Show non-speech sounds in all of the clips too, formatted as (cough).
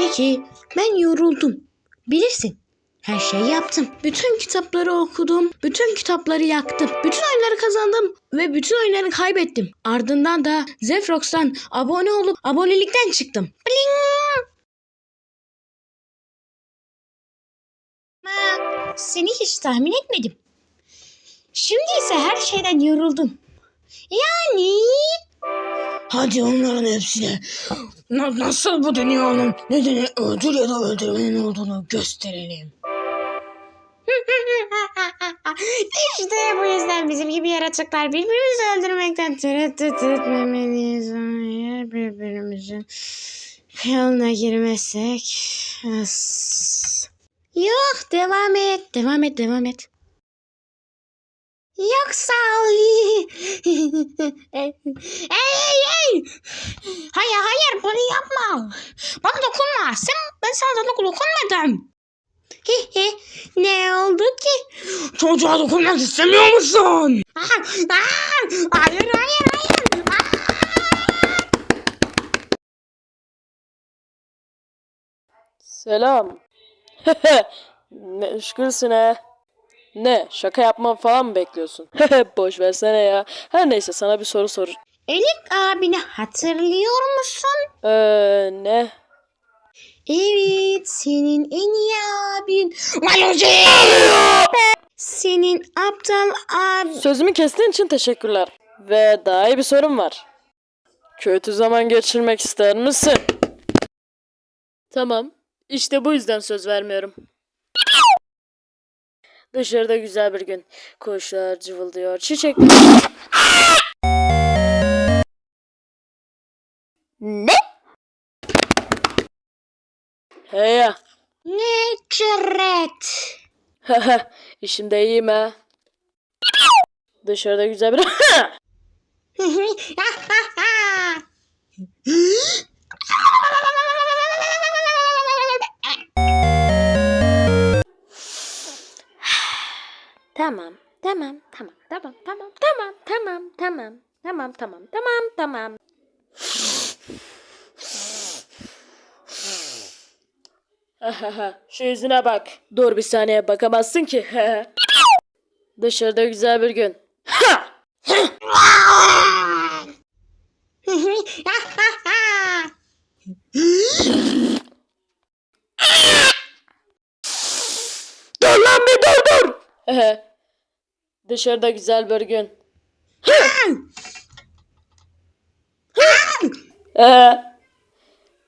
Peki ben yoruldum. Bilirsin. Her şeyi yaptım. Bütün kitapları okudum. Bütün kitapları yaktım. Bütün oyunları kazandım. Ve bütün oyunları kaybettim. Ardından da Zefrox'tan abone olup abonelikten çıktım. Bling! Ama seni hiç tahmin etmedim. Şimdi ise her şeyden yoruldum. Yani... Hadi onların hepsine na- nasıl bu dünyanın nedeni öldür ya da öldürmenin olduğunu gösterelim. (laughs) işte bu yüzden bizim gibi yaratıklar birbirimizi öldürmekten tereddüt etmemeliyiz. Eğer birbirimizin yoluna girmezsek... as- Yok devam et. Devam et devam et. Yoksa Ali. (laughs) ey ey ey. Hayır hayır bunu yapma. Bana dokunma. Sen ben sana dok- dokunmadım. Ne oldu ki? Çocuğa dokunmak istemiyor musun? Hayır hayır hayır. Selam. (laughs) Meşgulsün he. Ne? Şaka yapmam falan mı bekliyorsun? (laughs) Boş versene ya. Her neyse sana bir soru sor. Elif abini hatırlıyor musun? Eee ne? Evet, senin en iyi abin. Valoji! Senin aptal abin. Sözümü kestiğin için teşekkürler. Ve daha iyi bir sorum var. Kötü zaman geçirmek ister misin? Tamam. İşte bu yüzden söz vermiyorum. Dışarıda güzel bir gün. Kuşlar cıvıldıyor. Çiçek... Ne? Hey ya. Ne cüret? İşimde iyiyim ha. Dışarıda güzel bir... (laughs) (laughs) Tamam, tamam, tamam, tamam, tamam, tamam, tamam, tamam, tamam, tamam, tamam, tamam. Şu yüzüne bak. Dur bir saniye bakamazsın ki. Dışarıda güzel bir gün. dur lan bir dur dur. Dışarıda güzel bir gün.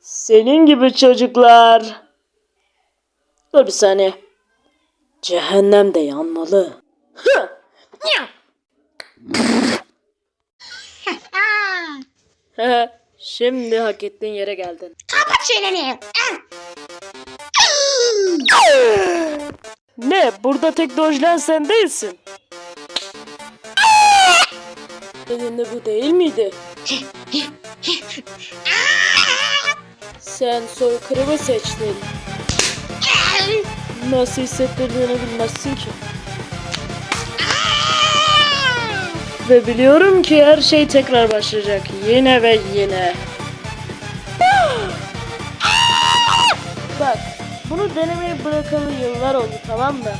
Senin gibi çocuklar. Dur bir saniye. Cehennem de yanmalı. Şimdi hak ettiğin yere geldin. Kapat çeneni. Ne? Burada tek dojlen sen değilsin. Senin de bu değil miydi? Sen soykırımı seçtin. Nasıl hissettirdiğini bilmezsin ki. Ve biliyorum ki her şey tekrar başlayacak. Yine ve yine. Bunu denemeyi bırakalı yıllar oldu tamam mı?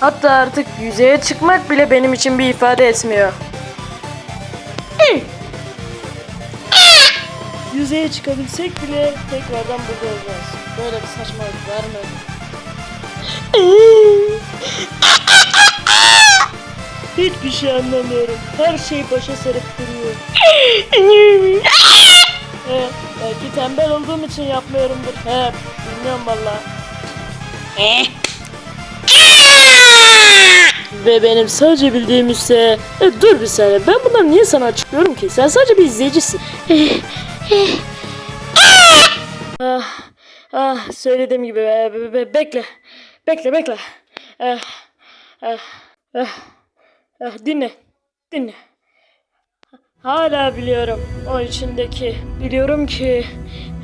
Hatta artık yüzeye çıkmak bile benim için bir ifade etmiyor. Yüzeye çıkabilsek bile tekrardan burada olacağız. Böyle bir saçmalık var mı? Hiçbir şey anlamıyorum. Her şey başa sarıp duruyor. He, belki tembel olduğum için yapmıyorumdur. He, bilmiyorum valla. Ve benim sadece bildiğim ise... E, dur bir saniye ben bunları niye sana açıklıyorum ki? Sen sadece bir izleyicisin. ah, ah, söylediğim gibi be- be- be- bekle. Bekle bekle. Ah, ah, ah, ah, dinle. Dinle. Hala biliyorum o içindeki. Biliyorum ki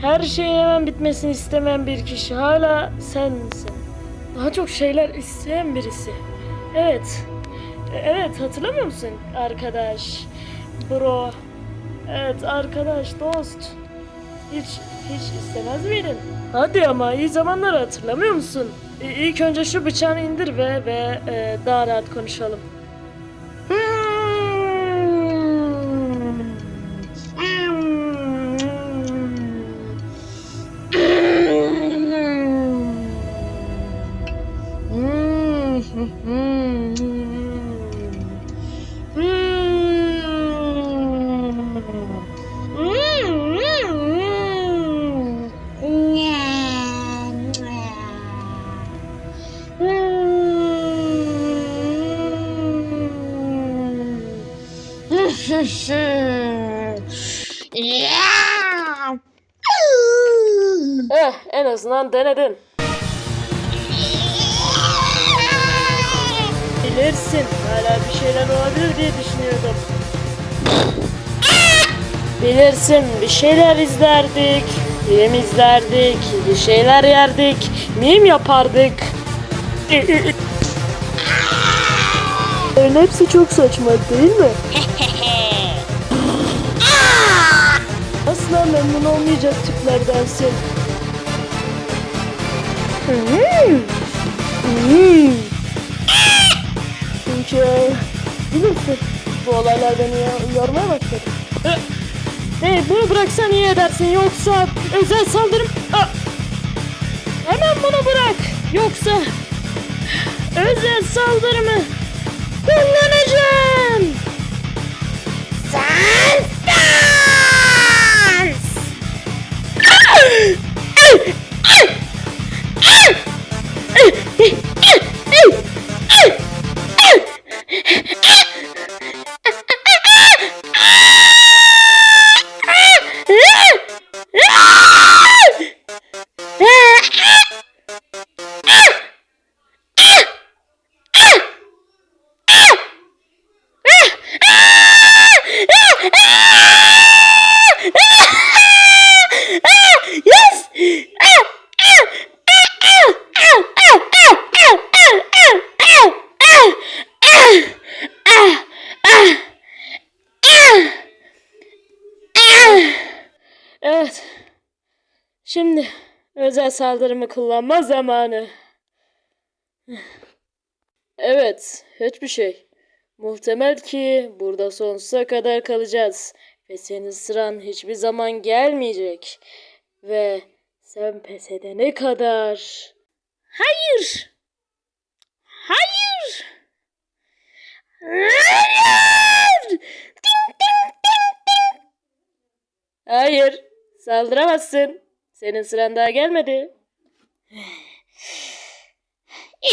her şeyin hemen bitmesini istemeyen bir kişi hala sensin. Daha çok şeyler isteyen birisi. Evet. Evet hatırlamıyor musun arkadaş? Bro. Evet arkadaş, dost. Hiç, hiç istemez miydin? Hadi ama iyi zamanları hatırlamıyor musun? İlk önce şu bıçağını indir ve ve e, daha rahat konuşalım. Eh, en azından denedin. Bilirsin, hala bir şeyler olabilir diye düşünüyordum. Bilirsin, bir şeyler izlerdik, film izlerdik, bir şeyler yerdik, mim yapardık. (laughs) Bunların hepsi çok saçma değil mi? (laughs) Asla memnun olmayacak tiplerdensin. Hmm. Hmm. Çünkü bilirsin bu olaylar beni ya- yormaya başladı. Hey, bunu bıraksan iyi edersin yoksa özel saldırım... Ah! Hemen bunu bırak yoksa özel saldırımı kullanacağım. Yes! Özel saldırımı kullanma zamanı. Evet, hiçbir şey. Muhtemel ki burada sonsuza kadar kalacağız ve senin sıran hiçbir zaman gelmeyecek. Ve sen pes edene kadar... Hayır! Hayır! Hayır! Ding, ding, ding, ding. Hayır, saldıramazsın. Senin sıran daha gelmedi.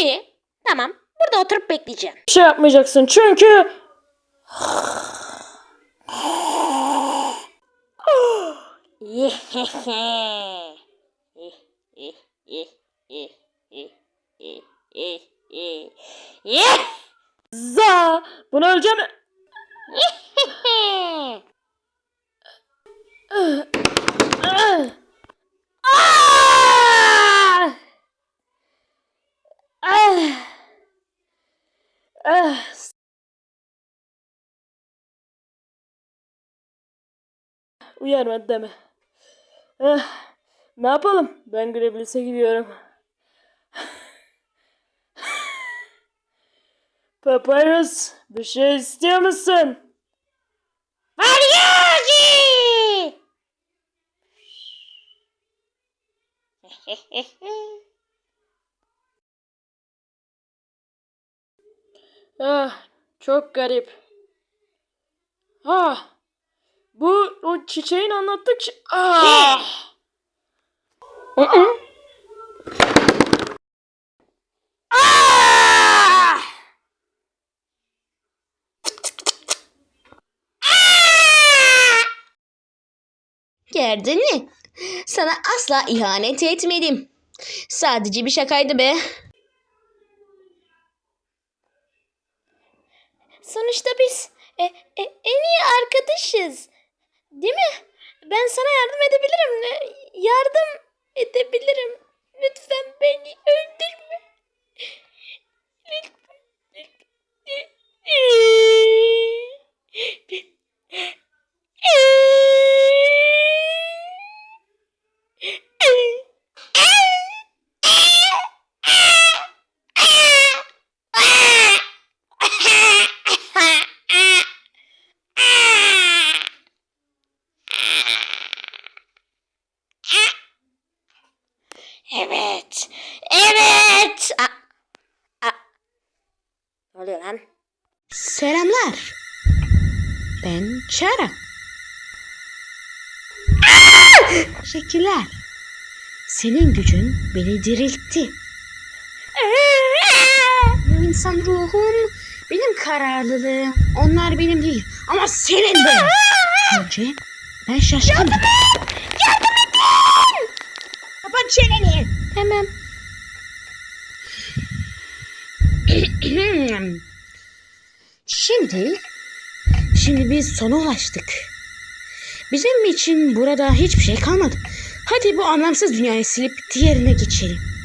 İyi. Tamam. Burada oturup bekleyeceğim. Bir şey yapmayacaksın çünkü... (laughs) Za! Bunu öleceğim. Ah! Ah! Ah! Uyarmadı deme. Ah, ne yapalım? Ben Gravelis'e gidiyorum. (sighs) Papyrus, bir şey istiyor musun? Varyoji! (laughs) Ah, çok garip. Ah, bu o çiçeğin anlattık şey- Ah! Ah! Gördün mü? Sana asla ihanet etmedim. Sadece bir şakaydı be. Sonuçta biz e, e, en iyi arkadaşız. Değil mi? Ben sana yardım edebilirim. Yardım edebilirim. Lütfen beni öldürme. Lütfen. Oluyor lan? Selamlar. Ben Çara. Teşekkürler. Senin gücün beni diriltti. Benim insan ruhum, benim kararlılığım. Onlar benim değil ama senin benim. Önce ben şaşkınım. Yardım edin! Kapat çeneni. Tamam. Şimdi, şimdi biz sona ulaştık. Bizim için burada hiçbir şey kalmadı. Hadi bu anlamsız dünyayı silip diğerine geçelim.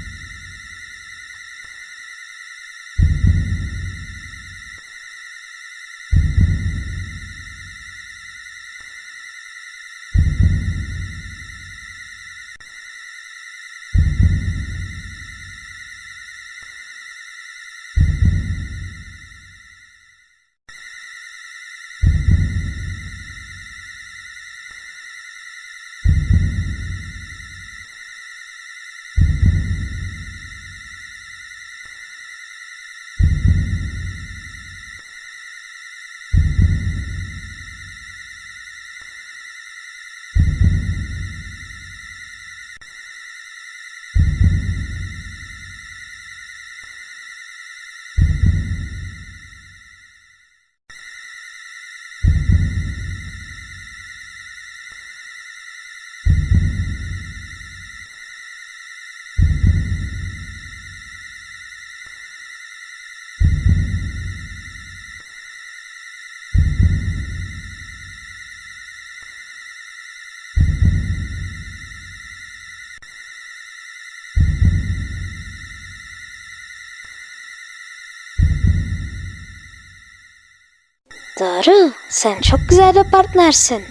Doğru. Sen çok güzel bir partnersin.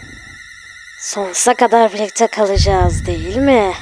Sonsuza kadar birlikte kalacağız değil mi?